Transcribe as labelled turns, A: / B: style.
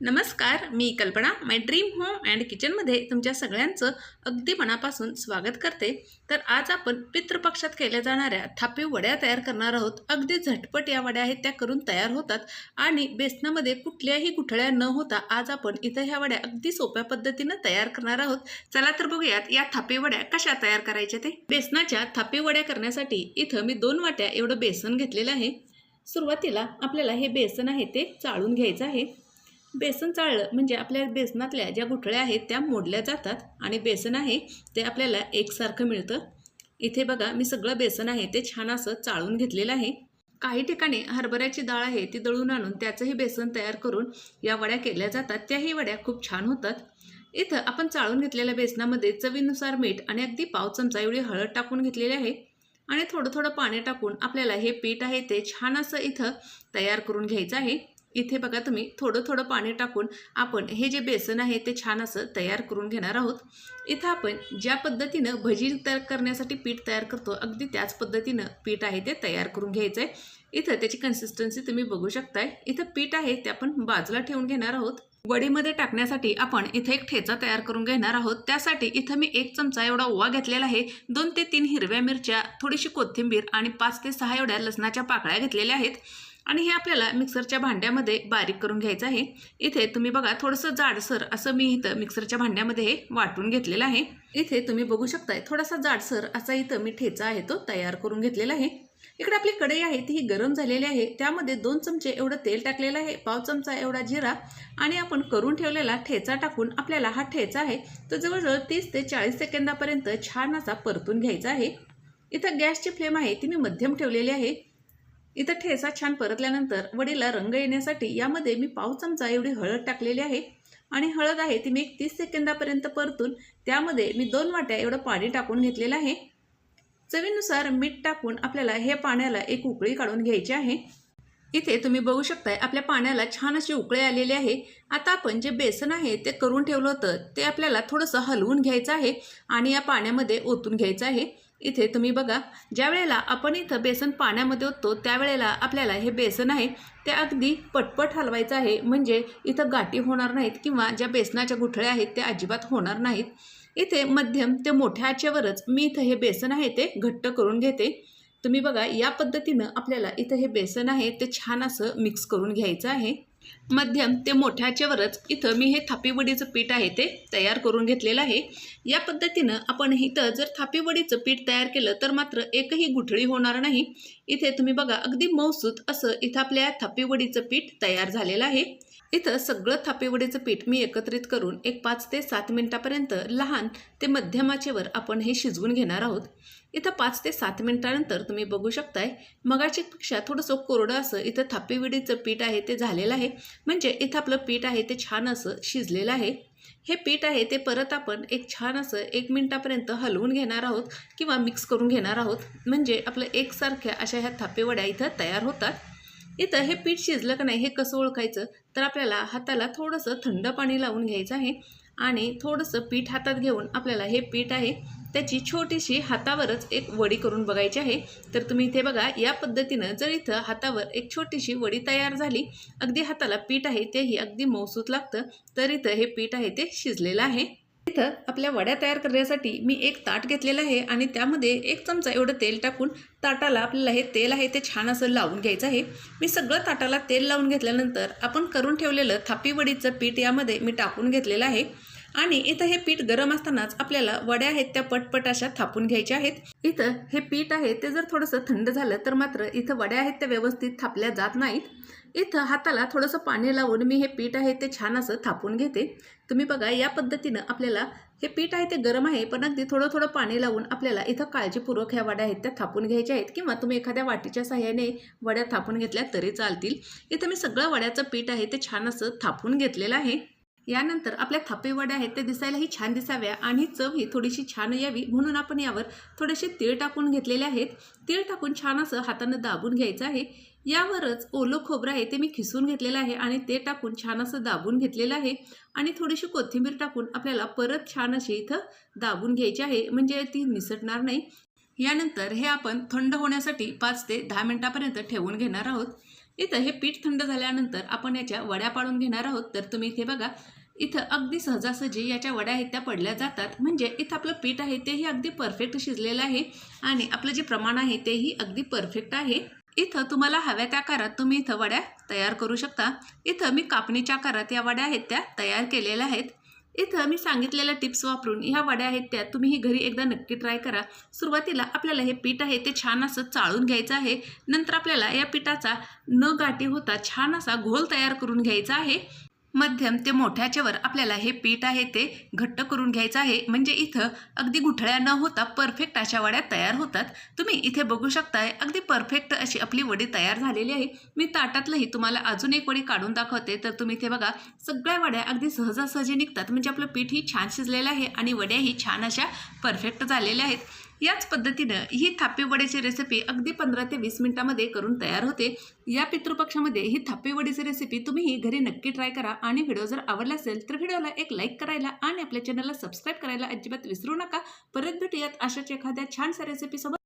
A: नमस्कार मी कल्पना माय dream home and किचनमध्ये तुमच्या सगळ्यांचं अगदी मनापासून स्वागत करते. तर आज आपण पितृपक्षात केल्या जाणाऱ्या थापी वड्या तयार करणार आहोत. अगदी झटपट या वड्या आहेत त्या करून तयार होतात आणि बेसनामध्ये कुठल्याही गुठळ्या न होता आज आपण इथं ह्या वड्या अगदी सोप्या पद्धतीनं तयार करणार आहोत. चला तर बघूयात या थापी वड्या कशा तयार करायच्या ते? बेसनाच्या थापी वड्या करण्यासाठी इथं मी दोन वाट्या एवढं बेसन घेतलेलं आहे. सुरुवातीला आपल्याला हे बेसन आहे ते चाळून घ्यायचं आहे. बेसन चाळलं म्हणजे आपल्या बेसनातल्या ज्या गुठळ्या आहेत त्या मोडल्या जातात आणि बेसन आहे ते आपल्याला एकसारखं मिळतं. इथे बघा मी सगळं बेसन आहे ते छान असं चाळून घेतलेलं आहे. काही ठिकाणी हरभऱ्याची डाळ आहे ती दळून आणून त्याचंही बेसन तयार करून या वड्या केल्या जातात. त्याही वड्या खूप छान होतात. इथं आपण चाळून घेतलेल्या बेसनामध्ये चवीनुसार मीठ आणि अगदी पाव चमचा एवढी हळद टाकून घेतलेली आहे आणि थोडं थोडं पाणी टाकून आपल्याला हे पीठ आहे ते छान असं इथं तयार करून घ्यायचं आहे. इथे बघा तुम्ही थोडं थोडं पाणी टाकून आपण हे जे बेसन आहे ते छान असं तयार करून घेणार आहोत. इथं आपण ज्या पद्धतीनं भजी तयार करण्यासाठी पीठ तयार करतो अगदी त्याच पद्धतीनं पीठ आहे ते तयार करून घ्यायचं आहे इथं त्याची कन्सिस्टन्सी तुम्ही बघू शकताय. इथं पीठ आहे ते आपण बाजूला ठेवून घेणार आहोत. वडीमध्ये टाकण्यासाठी आपण इथे एक ठेचा तयार करून घेणार आहोत. त्यासाठी इथं मी एक चमचा एवढा ओवा घेतलेला आहे. दोन ते तीन हिरव्या मिरच्या थोडीशी कोथिंबीर आणि पाच ते सहा एवढ्या लसणाच्या पाकळ्या घेतलेल्या आहेत. आणि हे आपल्याला मिक्सरच्या भांड्यामध्ये बारीक करून घ्यायचं आहे. इथे तुम्ही बघा थोडंसं जाडसर असं मी इथं मिक्सरच्या भांड्यामध्ये हे वाटून घेतलेलं आहे. इथे तुम्ही बघू शकताय थोडासा जाडसर असा इथं मी ठेचा आहे तो तयार करून घेतलेला आहे. इकडे आपली कढई आहे ती ही गरम झालेली आहे. त्यामध्ये दोन चमचे एवढं तेल टाकलेलं आहे पाव चमचा एवढा जिरा आणि आपण करून ठेवलेला ठेचा टाकून आपल्याला हा ठेचा आहे तो जवळजवळ तीस ते चाळीस सेकंदापर्यंत छान असा परतून घ्यायचा आहे. इथं गॅसची फ्लेम आहे ती मी मध्यम ठेवलेली आहे. इथं ठेसा छान परतल्यानंतर वडीला रंग येण्यासाठी यामध्ये मी पाव चमचा एवढी हळद टाकलेली आहे. आणि हळद आहे ती मी एक तीस सेकंदापर्यंत परतून त्यामध्ये मी दोन वाट्या एवढं पाणी टाकून घेतलेलं आहे. चवीनुसार मीठ टाकून आपल्याला हे पाण्याला एक उकळी काढून घ्यायची आहे. इथे तुम्ही बघू शकताय आपल्या पाण्याला छान अशी उकळी आलेली आहे. आता आपण जे बेसन आहे ते करून ठेवलं होतं ते आपल्याला थोडंसं हलवून घ्यायचं आहे आणि या पाण्यामध्ये ओतून घ्यायचं आहे. इथे तुम्ही बघा ज्या वेळेला आपण इथं बेसन पाण्यामध्ये ओततो त्यावेळेला आपल्याला हे बेसन आहे ते अगदी पटपट हलवायचं आहे. म्हणजे इथं गाठी होणार नाहीत किंवा ज्या बेसनाच्या गुठळ्या आहेत त्या अजिबात होणार नाहीत. इथे मध्यम ते मोठ्या आचेवरच मी इथं हे बेसन आहे ते घट्ट करून घेते. तुम्ही बघा या पद्धतीनं आपल्याला इथं हे बेसन आहे ते छान असं मिक्स करून घ्यायचं आहे. मध्यम ते मोठ्याच्यावरच इथं मी हे थापीवडीचं पीठ आहे ते तयार करून घेतलेलं आहे. या पद्धतीनं आपण इथं जर थापीवडीचं पीठ तयार केलं तर मात्र एकही गुठळी होणार नाही. इथे तुम्ही बघा अगदी मौसूत असं इथं आपल्या थापीवडीचं पीठ तयार झालेलं आहे. इथं सगळं थापेवडीचं पीठ मी एकत्रित करून एक पाच ते सात मिनटापर्यंत लहान ते मध्यमाचेवर आपण हे शिजवून घेणार आहोत. इथं पाच ते सात मिनटानंतर तुम्ही बघू शकताय मगाच्यापेक्षा थोडंसं कोरडं असं इथं थापीविडीचं पीठ आहे ते झालेलं आहे. म्हणजे इथं आपलं पीठ आहे ते छान असं शिजलेलं आहे. हे पीठ आहे ते परत आपण एक छान असं एक मिनटापर्यंत हलवून घेणार आहोत किंवा मिक्स करून घेणार आहोत. म्हणजे आपलं एकसारख्या अशा ह्या थापेवड्या इथं तयार होतात. इथं हे पीठ शिजलं का नाही हे कसं ओळखायचं? तर आपल्याला हाताला थोडंसं थंड पाणी लावून घ्यायचं आहे आणि थोडंसं पीठ हातात घेऊन आपल्याला हे पीठ आहे त्याची छोटीशी हातावरच एक वडी करून बघायची आहे. तर तुम्ही इथे बघा या पद्धतीनं जर इथं हातावर एक छोटीशी वडी तयार झाली अगदी हाताला पीठ आहे तेही अगदी मौसूत लागतं तर इथं हे पीठ आहे ते शिजलेलं आहे. इथं आपल्या वड्या तयार करण्यासाठी मी एक ताट घेतलेलं आहे आणि त्यामध्ये एक चमचा एवढं तेल टाकून ताटाला आपल्याला हे तेल आहे ते छान असं लावून घ्यायचं आहे. मी सगळं ताटाला तेल लावून घेतल्यानंतर आपण करून ठेवलेलं थापीवडीचं पीठ यामध्ये मी टाकून घेतलेलं आहे. आणि इथं हे पीठ गरम असतानाच आपल्याला वड्या आहेत त्या पटपट अशा थापून घ्यायच्या आहेत. इथं हे पीठ आहे ते जर थोडंसं थंड झालं तर मात्र इथं वड्या आहेत त्या व्यवस्थित थापल्या जात नाहीत. इथं हाताला थोडंसं पाणी लावून मी हे पीठ आहे ते छान असं थापून घेते. तुम्ही बघा या पद्धतीनं आपल्याला हे पीठ आहे ते गरम आहे पण अगदी थोडं थोडं पाणी लावून आपल्याला इथं काळजीपूर्वक ह्या वड्या आहेत त्या थापून घ्यायच्या आहेत किंवा तुम्ही एखाद्या वाटीच्या साह्याने वड्या थापून घेतल्या तरी चालतील. इथं मी सगळं वड्याचं पीठ आहे ते छान असं थापून घेतलेलं आहे. यानंतर आपल्या थापेवड्या आहेत ते दिसायलाही छान दिसाव्या आणि चव ही थोडीशी छान यावी. म्हणून आपण यावर थोडेसे तीळ टाकून घेतलेले आहेत. तीळ टाकून छान असं हातानं दाबून घ्यायचं आहे. यावरच ओलं खोबरं आहे ते मी खिसून घेतलेलं आहे आणि ते टाकून छान असं दाबून घेतलेलं आहे. आणि थोडीशी कोथिंबीर टाकून आपल्याला परत छान अशी इथं दाबून घ्यायची आहे म्हणजे ती निसटणार नाही. यानंतर हे आपण थंड होण्यासाठी पाच ते दहा मिनटापर्यंत ठेवून घेणार आहोत. इथं हे पीठ थंड झाल्यानंतर आपण याच्या वड्या पाडून घेणार आहोत. तर तुम्ही इथे बघा इथं अगदी सहजासहजी याच्या वड्या आहेत त्या पडल्या जातात. म्हणजे इथं आपलं पीठ आहे तेही अगदी परफेक्ट शिजलेलं आहे आणि आपलं जे प्रमाण आहे तेही अगदी परफेक्ट आहे. इथं तुम्हाला हव्या त्या आकारात तुम्ही इथं वड्या तयार करू शकता. इथं मी कापणीच्या आकारात या वड्या आहेत त्या तयार केलेल्या आहेत. इथं मी सांगितलेल्या टिप्स वापरून ह्या वड्या आहेत त्या तुम्ही ही घरी एकदा नक्की ट्राय करा. सुरुवातीला आपल्याला हे पीठ आहे ते छान असं चाळून घ्यायचं आहे. नंतर आपल्याला या पिठाचा न गाठी होता छान असा घोल तयार करून घ्यायचा आहे. मध्यम ते मोठ्याच्यावर आपल्याला हे पीठ आहे ते घट्ट करून घ्यायचं आहे. म्हणजे इथं अगदी गुठळ्या न होता परफेक्ट अशा वड्या तयार होतात. तुम्ही इथे बघू शकताय अगदी परफेक्ट अशी आपली वडी तयार झालेली आहे. मी ताटातलंही तुम्हाला अजून एक वडी काढून दाखवते. तर तुम्ही इथे बघा सगळ्या वड्या अगदी सहजासहजी निघतात. म्हणजे आपलं पीठही छान शिजलेलं आहे आणि वड्याही छान अशा परफेक्ट झालेल्या आहेत. याच पद्धतीनं ही थापी रेसिपी अगदी पंधरा ते वीस मिनिटामध्ये करून तयार होते. या पितृपक्षामध्ये ही थापीवडीची रेसिपी तुम्ही घरी नक्की ट्राय करा आणि व्हिडिओ जर आवडला असेल तर व्हिडिओला एक लाईक करायला आणि आपल्या चॅनलला सबस्क्राईब करायला अजिबात विसरू नका. परत भेटूयात अशाच एखाद्या छानशा रेसिपीसोबत